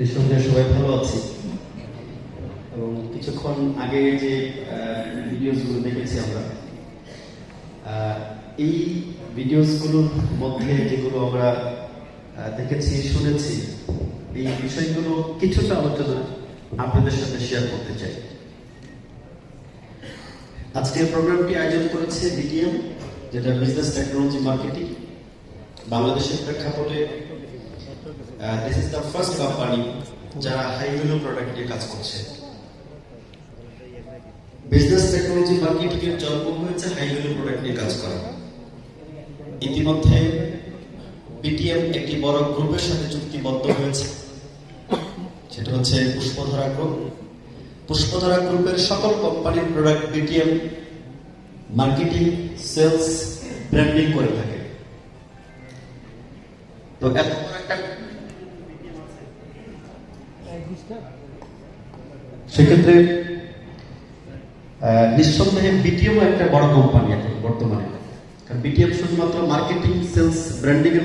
নিঃসন্দেহে সবাই ভালো আছি। এবং কিছুক্ষণ আগে যে ভিডিওসগুলো দেখেছি আমরা এই ভিডিওসগুলোর মধ্যে যেগুলো আমরা দেখেছি, শুনেছি, এই বিষয়গুলো কিছুটা আলোচনা আপনাদের সাথে শেয়ার করতে চাই। আজকের প্রোগ্রামটি আয়োজন করেছে বিডিএম যেটা বিজনেস টেকনোলজি মার্কেটিং বাংলাদেশের প্রেক্ষাপটে দ্য ফার্স্ট কোম্পানি যারা হাই ভ্যালু প্রোডাক্ট নিয়ে কাজ করছে। বিজনেস টেকনোলজি জন্ম হয়েছে হাই ভ্যালু প্রোডাক্ট নিয়ে কাজ করা। ইতিমধ্যে একটি বড় গ্রুপের সাথে চুক্তিবদ্ধ হয়েছে। সেটা হচ্ছে পুষ্পধারা গ্রুপ পুষ্পধারা গ্রুপের সকল কোম্পানির product BTM marketing sales branding করে থাকে। তো এত একটা সেক্ষেত্রে নিঃসন্দেহে বিটিএম একটা বড় কোম্পানি এখন বর্তমানে। কারণ বিটিএম শুধুমাত্র মার্কেটিং সেলস ব্র্যান্ডিং এর